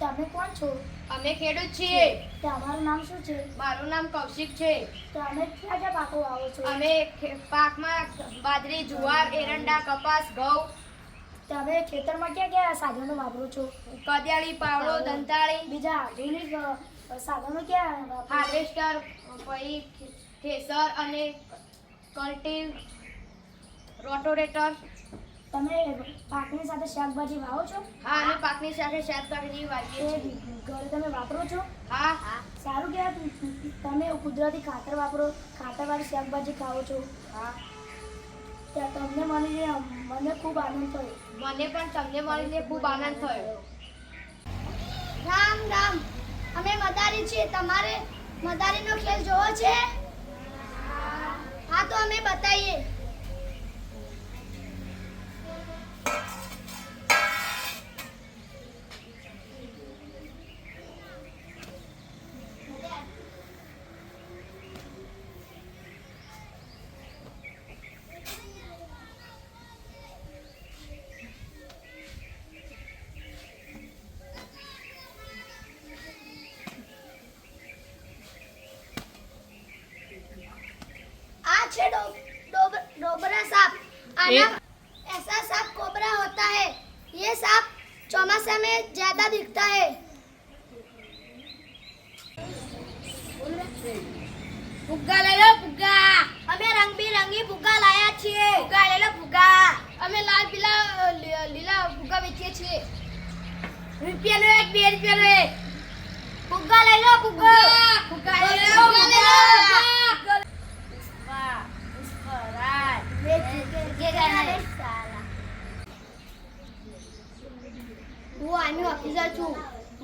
તમે કોણ છો? અમે ખેડૂત છીએ. તમારું નામ શું છે? મારું નામ કૌશિક છે. તમે ક્યાં ક્યાં પાકો વાવો છો? અમે પાકમાં બાજરી જુવાર એરંડા કપાસ ઘઉં. તમે ખેતરમાં ક્યાં ક્યાં સાધનો વાપરો છો? કદિયાળી પાવડો દંતાળી. બીજા આધુનિક સાધનો ક્યાં હાર્વેસ્ટર પછી થ્રેસર અને કલ્ટી રોટોરેટર. તમે પાકની સાથે શાકભાજી વાવો છો? હા અને પાકની સાથે શાકભાજી વાવીએ છીએ. ઘરે તમે વાપરો છો? હા હા. સારું કહેવાય તમે કુદરતી ખાતર વાપરો ખાતરવાળી શાકભાજી ખાઓ છો. હા. ત્યાં તમને મળીને મને ખૂબ આનંદ થયો. મને પણ તમને મળીને ખૂબ આનંદ થયો. રામ રામ. અમે મદારી છીએ. તમારે મદારીનો ખેલ જોવો છે? હા તો અમે બતાવીએ. सांप से डोबरा सांप। आना ऐसा सांप कोबरा होता है। ये सांप चौमासा में ज़्यादा दिखता है। फुग्गा ले लो फुग्गा। हमें रंग बिरंगी फुग्गा लाया छे फुग्गा ले लो फुग्गा। हमें लाल पीला लीला फुग्गा बेचिए छे रुपया लो एक बे रुपया लो एक। फुग्गा ले लो फुग्गा।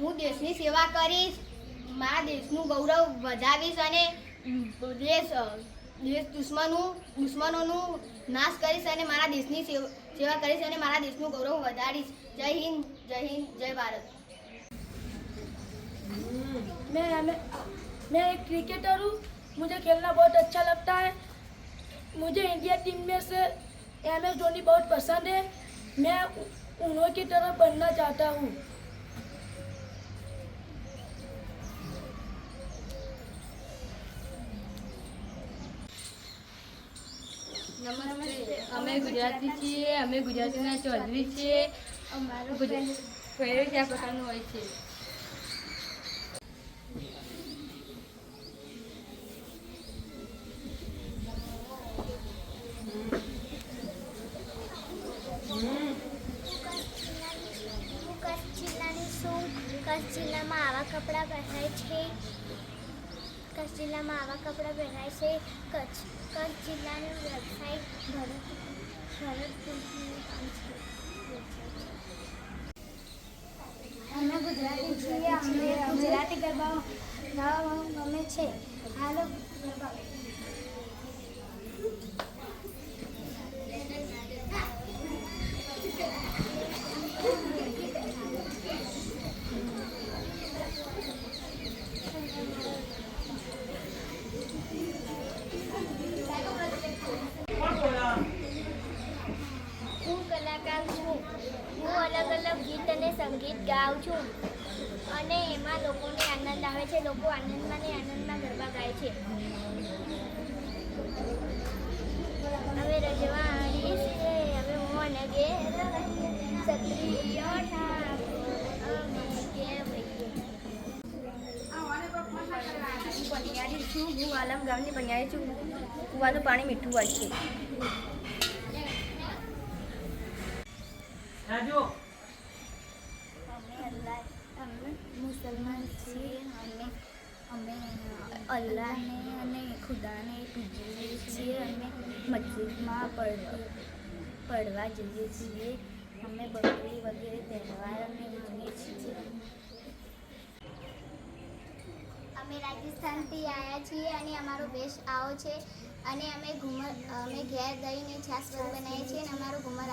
હું દેશની સેવા કરીશ મારા દેશનું ગૌરવ વધાવીશ અને દેશ દેશ દુશ્મનો દુશ્મનોનું નાશ કરીશ અને મારા દેશની સેવ- સેવા કરીશ અને મારા દેશનું ગૌરવ વધારીશ જય હિન્દ જય હિન્દ જય ભારત मैं मैं मैं एक क्रिकेटर हूँ मुझे खेलना बहुत अच्छा लगता है मुझे इंडिया टीम में से एम एस धोनी बहुत पसंद है मैं उ- उन्हों की तरह बनना चाहता हूँ અમે ગુજરાતી છીએ અમે ગુજરાતીના ચૌધરી છીએ. અમારું પહેરેશ આ પ્રકારનું હોય છે? કચ્છ જિલ્લાની છું કચ્છ જિલ્લામાં આવા કપડાં પહેરાય છે. કચ્છ જિલ્લામાં આવા કપડાં પહેરાય છે. કચ્છ કચ્છ જિલ્લાનું વ્યવસાય ભરત અમે ગુજરાતી છીએ, અમને ગુજરાતી ગરબા ગમે છે. હાલો ગરબા હું કલાકાર છું હું અલગ અલગ ગીત અને સંગીત ગાઉં છું અને એમાં લોકોને આનંદ આવે છે, લોકો આનંદમાં ને આનંદમાં ગરબા ગાય છે હવે રજવાડી છે, હવે મોન કહેવાઈએ. પનિયારી છું હું આલમ ગામની પનિયારી છું કૂવાનું પાણી મીઠું હોય છે અલ્લાહ અમે મુસલમાન છીએ, અમે અમે અલ્લાહને અને ખુદાને પૂજીએ છીએ, અમે મસ્જિદમાં પડ, પડવા જઈએ છીએ, અમે બકરી વગેરે તહેવાર અમે માનીએ છીએ. અમે રાજસ્થાનથી આવ્યા છીએ અને અમારો વેશ આવો છે અને અમે ઘુમર, અમે ઘેર દઈને છાશ બનાવીએ છીએ અને અમારો ઘુમર